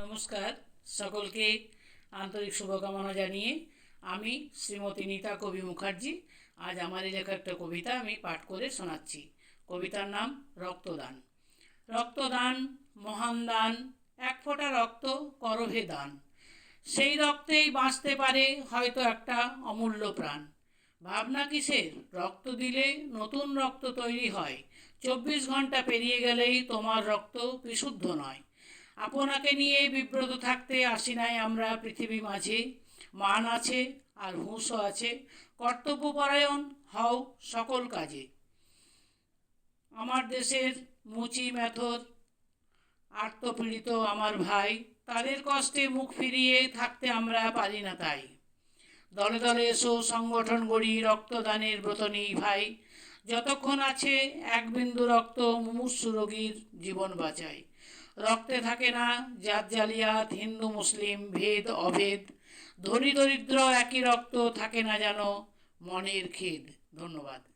নমস্কার সকলকে আন্তরিক শুভকামনা জানিয়ে আমি শ্রীমতী নীতা কবি মুখার্জি। আজ আমার লেখা একটা কবিতা আমি পাঠ করে শোনাচ্ছি। কবিতার নাম রক্তদান। রক্তদান, মহান দান, এক ফোঁটা রক্ত করহে দান। সেই রক্তেই বাঁচতে পারে হয়তো একটা অমূল্য প্রাণ। ভাবনা কিসের? রক্ত দিলে নতুন রক্ত তৈরি হয়। চব্বিশ ঘণ্টা পেরিয়ে গেলেই তোমার রক্ত বিশুদ্ধ নয়। আপনাকে নিয়ে বিব্রত থাকতে আসি নাই আমরা পৃথিবী মাঝে। মান আছে আর হুঁশও আছে। কর্তব্যপরায়ণ হও সকল কাজে। আমার দেশের মুচি মেথর, আত্মপীড়িত আমার ভাই, তাদের কষ্টে মুখ ফিরিয়ে থাকতে আমরা পারি না তাই। দলে দলে এসো, সংগঠন গড়ি, রক্তদানের ব্রত নেই ভাই। যতক্ষণ আছে এক বিন্দু রক্ত, মুমূর্ষু রোগীর জীবন বাঁচায় রক্তে থাকে না, জাত জালিয়াত, হিন্দু, মুসলিম, ভেদ, অভেদ। ধনী দরিদ্র একই রক্ত থাকে না যেন মনের খেদ। ধন্যবাদ।